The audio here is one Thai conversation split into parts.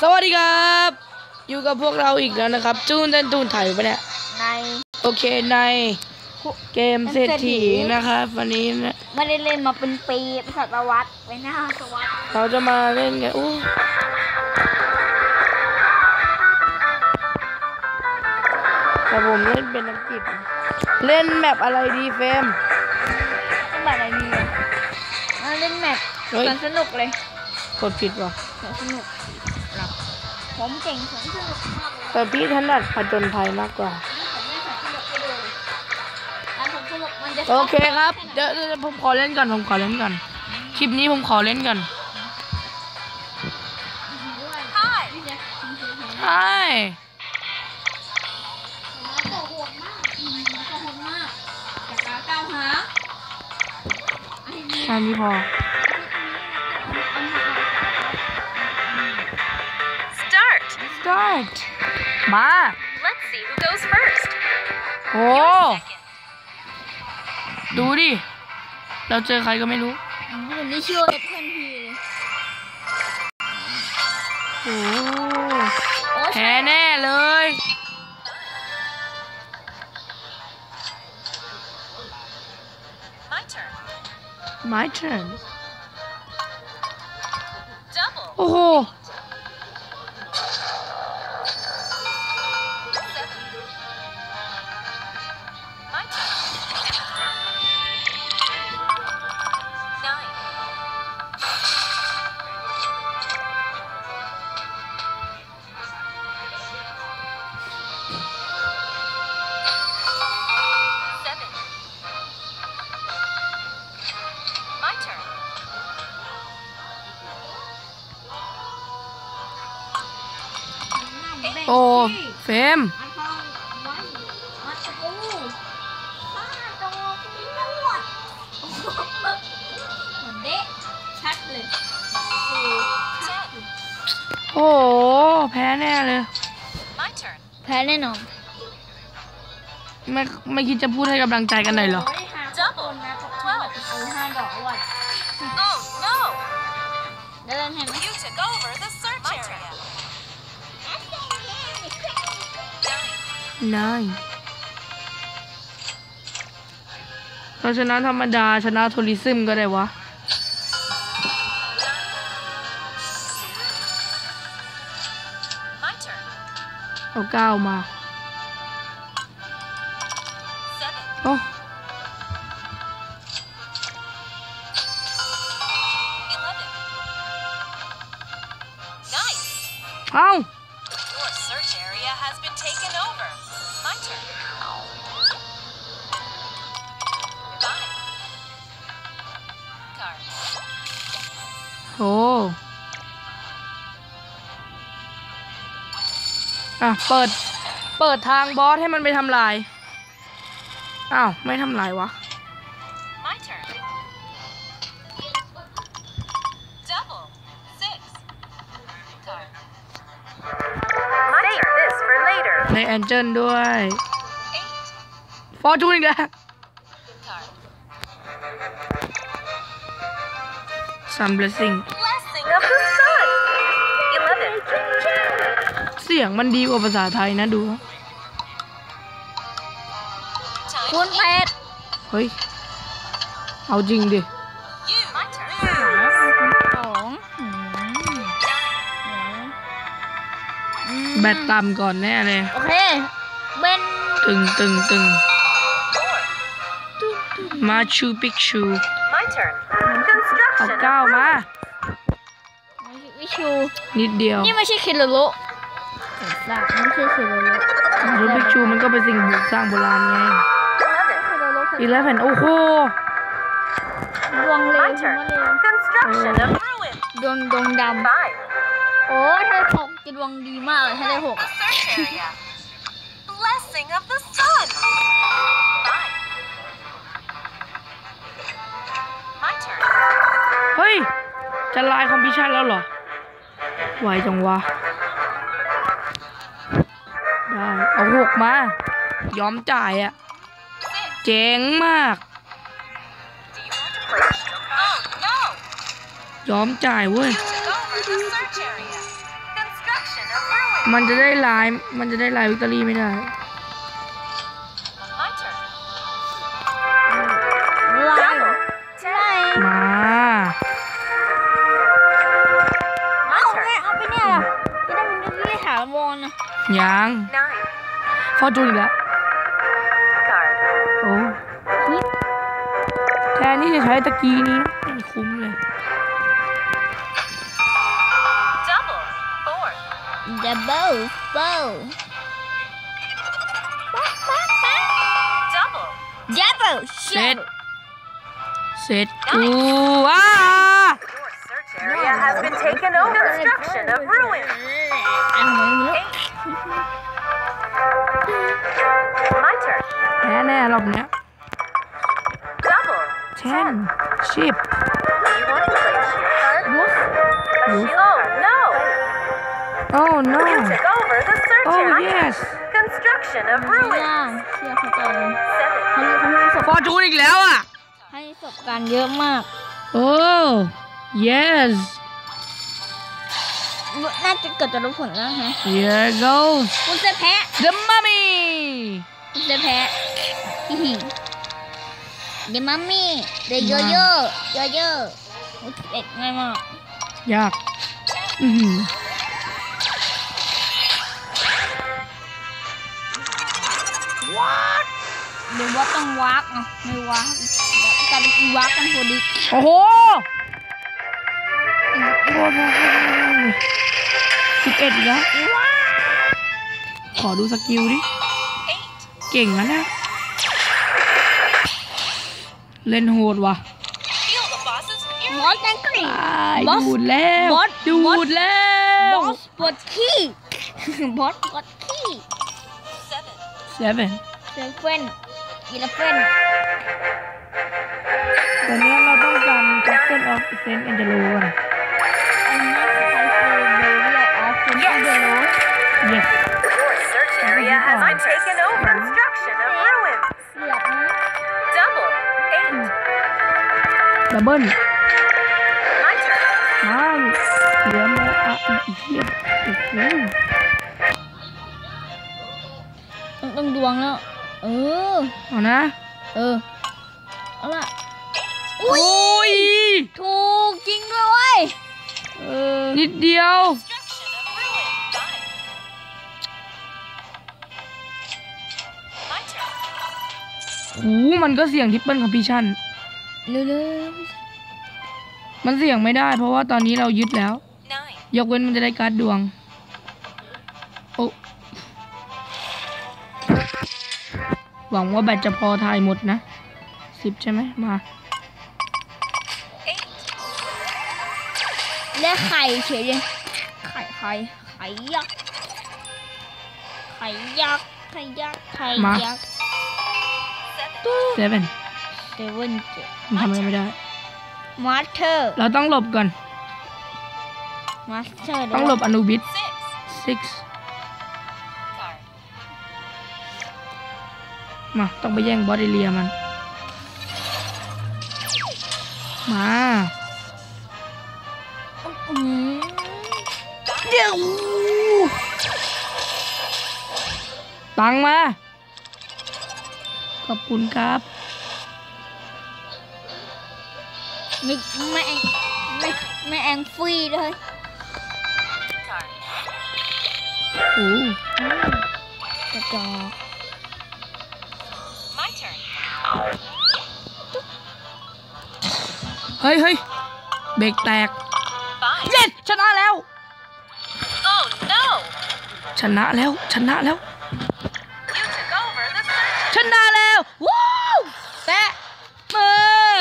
สวัสดีครับ อยู่กับพวกเราอีกแล้วนะครับ จูนเต้นตูนถ่ายอยู่ปะเนี่ยในโอเคในเกมเศรษฐีนะครับ วันนี้นะไม่ได้เล่นมาเป็นปีเป็นศตวรรษไปหน้าศตวรรษเราจะมาเล่นกันอู้แต่ผมเล่นเป็นอังกฤษเล่นแมปอะไรดีเฟรมตั้งแต่อะไรนี่เลยมาเล่นแมปเฮ้ยสวนสนุกเลยกดผิดว่ะสวนสนุกหลับ ผมเก่งสวนสนุกมากเลยแต่พี่ถนัดผจญภัยมากกว่าผมเล่นสวนสนุกไปเลยแล้วสวนสนุกมันจะโอเคครับเดี๋ยวเดี๋ยวผมขอเล่นก่อนผมขอเล่นก่อนคลิปนี้ผมขอเล่นก่อนใช่ใช่ตัวโหดมากอืมตัวโหดมากจากการก้าวหาอันนี้ แค่นี้พอ Start. start มา Let's see who goes first. โอ้ Second. ดูดิ เราเจอใครก็ไม่รู้ผมได้ชื่อว่าเพื่อนพี่เลยโอ้โอ้แพ้แน่เลย My turn. my turn Double. โอ้โห โอ้เฟรมอันทองไว้มัดตะปูฆ่าตัวพี่นวดโอ้โหเหมือนเด๊ะชัดเลยโอ้ 10. โอ้โหแพ้แน่เลย My turn. แพ้แน่นอนไม่ไม่คิดจะพูดให้กำลังใจกันหน่อยเหรอ Double. 12โอ้ห้าดอกว่ะ Oh no! ได้เล่นให้ไหม Nine. นายเราชนะธรรมดาชนะโทริซึมก็ได้วะ My turn. เอาเก้ามา Seven. โอ้ Eleven. Nice. เอ้า Your search area has been taken over. My turn. Five. Card. โอ้อะ เปิด เปิดทางบอสให้มันไปทำลาย อ้าว ไม่ทำลายวะ My turn. Double. Six. Card. ในแอนเจิลด้วย Eight. ฟอร์จูนอีกแล้ว Card. ซัมเบลซิง Blessing of the sun. Eleven. เสียงมันดีกว่าภาษาไทยนะดู Time คุณเพชรเฮ้ย เอาจริงดิ แบตต่ำก่อนแน่เลย โอเค เป็นตึงตึงตึง Four. มาชูปิกชู My turn. เอา Construction. เก้ามาวิชู นิดเดียว นี่ไม่ใช่เคโรโลผมทราบไม่ใช่เคโรโลมาชูปิกชูมันก็เป็นสิ่งบุกสร้างโบราณไง Eleven. เคโรโลอีแล้วแผ่นโอ้โหดวงเลว My ฉัน turn. ว่าเลว Construction of ruin. ดวงดวงด Five. ำโอ้ถ้าได้หก จะดวงดีมากเลยถ้าได้หก The search area. Blessing of the sun. Five. My turn. เฮ้ย จะลายคอมพิชันแล้วเหรอไวจังวะ ได้ เอาหกมา ยอมจ่ายอะ Six. เจ๋งมาก Do you want to play? Oh no! ยอมจ่ายเว้ย Took มันจะได้ลายมันจะได้ลายวิกตอรี่ไม่ได้ My turn. ลายเหรอใช่มาเอาไงเอาไปเนี่ยล่ะจะได้เป็นเรื่องถาวรนะยัง Nine. ฟอร์จูนอีกแล้ว Card. โอ้แทนที่จะใช้ตะกี้นี้นะไม่คุ้มเลย ดับเบิลเบิล Double. ดับเบิลเสร็จเสร็จกูว้า Your search area has been taken over. Destruction of ruins. อันไหนไม่รู้ Eight. My turn. แพ้แน่รอบเนี้ย Double. เช่นชิป Do you want to play a cheer card? Wolf. Oh no! โอ้ no You took over the search oh area. yes Construction of ไม่ ruins. ล่างเชื่อเขาใจ Seven. เขามีเขามีประสบฟอร์จูนอีกแล้วอะ ให้ประสบการณ์เยอะมากโอ้ yes น่าจะเกิดจะรู้ผลแล้วฮะ here goes คุณจะแพ้ the mummy คุณจะแพ้ฮิฮิเดมัมมี่เดโยโย่โยโย่โอ้เด็ดง่ายมากยาก อือ หือหรือว่าต้องวักอะไม่วักเดี๋ยวกลายเป็นอีวักกันพอดีโอ้โหโอ้โหสิบเอ็ดอีกแล้วขอดูสกิลดิ Eight. เก่งนะเนี่ยเล่นโหดว่ะ Feel the boss's บอสแกงกรีตายบอสดูดแล้วบอสดูบอสดแล้วบอสปวดขี้บอสปวดขี้ seven. seven เซเว่นอีเลฟเว่นตอนนี้เราต้องจำ Castle of Saint Angelo ก่อนอันนี้ใครคือเบลเลียออฟคุณที่เดโรส yes Your search area has been taken over. Construction of ruins. เลือกนะ Double. Eight. ดับเบิ้ล My turn. มาเหลือมาอะอีกเทียบโอ้โหต้องต้องดวงแล้ว เออ เอานะ เออ เอาละโอ้ย ถูกจริงด้วยเว้ยเออ นิดเดียว Destruction of ruins. Five. My turn. โอ้โหมันก็เสี่ยงทิปเปิลคอมพิชันเร็วมันเสี่ยงไม่ได้ เพราะว่าตอนนี้เรายึดแล้ว Nine. ยกเว้นมันจะได้การ์ดดวง โอ้ หวังว่าแบตจะพอถ่ายหมดนะสิบใช่ไหมมา Eight. ๆได้ไข่เฉยเลยไข่ไข่ไข่ยักษ์ไข่ยักษ์ไข่ยักษ์ไข่มายักษ์ Seven. เซเว่นเซเว่นเจ็ดมันทำอะไรไม่ได้มาสเตอร์เราต้องหลบก่อนมาสเตอร์ต้องหลบอนุบิส Six. มาต้องไปแย่งบอสเอเรียมัน มาอืมเดี๋ยวตังค์มา ขอบคุณครับไม่ไม่แองไม่ไม่แองฟรีเลย Card. โอ้กระจอก My turn. เฮ้ยเฮ้ยเบรกแตก Five. เย็ดชนะแล้ว Oh no! ชนะแล้ว ชนะแล้ว You took over the search. ชนะแล้วว้าวแตะมือ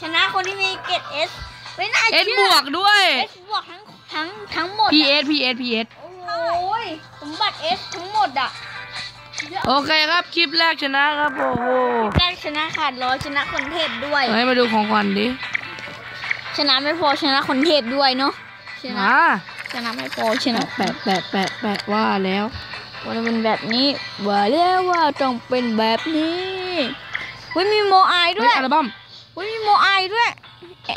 ชนะคนที่มีเกรดเอสไม่น่าเอ็นเชื่บวกด้วยเอสบวกทั้งทั้งทั้งหมดพีอะเอสพีเอสพีเอส โอ้ยสมบัติเอสทั้งหมดอะเยอะ โอเคครับคลิปแรกชนะครับโอ้โหได้ชนะขาดร้อยชนะคนเทพด้วยให้มาดูของขวัญดิชนะไม่พอชนะคนเทพด้วยเนาะชนะมาชนะไม่พอชนะแปะแปะแปะแปะว่าแล้วว่าจะเป็นแบบนี้ว่าแล้วว่าต้องเป็นแบบนี้เฮ้ยมีโมอายด้เฮ้วยยอัลบั้มเฮ้ยมีโมอายด้วย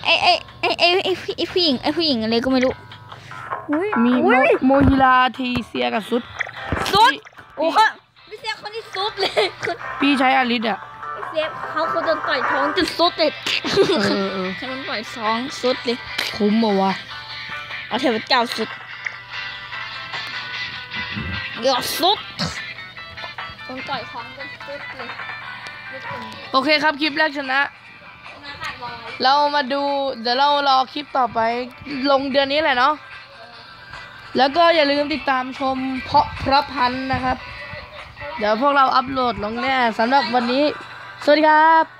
ไอไอไอไอไอไอไอ้ผู้หญิงไอผู้หญิงอะไรก็ไม่รู้อุ้ยมีโมอุ้ยโมฮิลาทีเซียกับซุด สุดพี่โอ้เขาพี่เซฟคนที่ ซุดเลยคือพี่ใช้อลิสอะพี่เซฟเขาคนโดนต่อยท้องจนซุดเลยเออเออเขาโดนต่อยท้องซุดเลย คุ้มมาวะเอาเทพเจ้าสุดเดี๋ยวสุดคนต่อยท้องจนซุดเลยไม่เป็นโอเคครับคลิปแรกชนะนะขาดลอยเรามาดูเดี๋ยวเรารอคลิปต่อไปลงเดือนนี้แหละเนาะแล้วก็อย่าลืมติดตามชมเพาะพระพันธุ์นะครับ เดี๋ยวพวกเราอัพโหลดลงแน่สำหรับวันนี้ สวัสดีครับ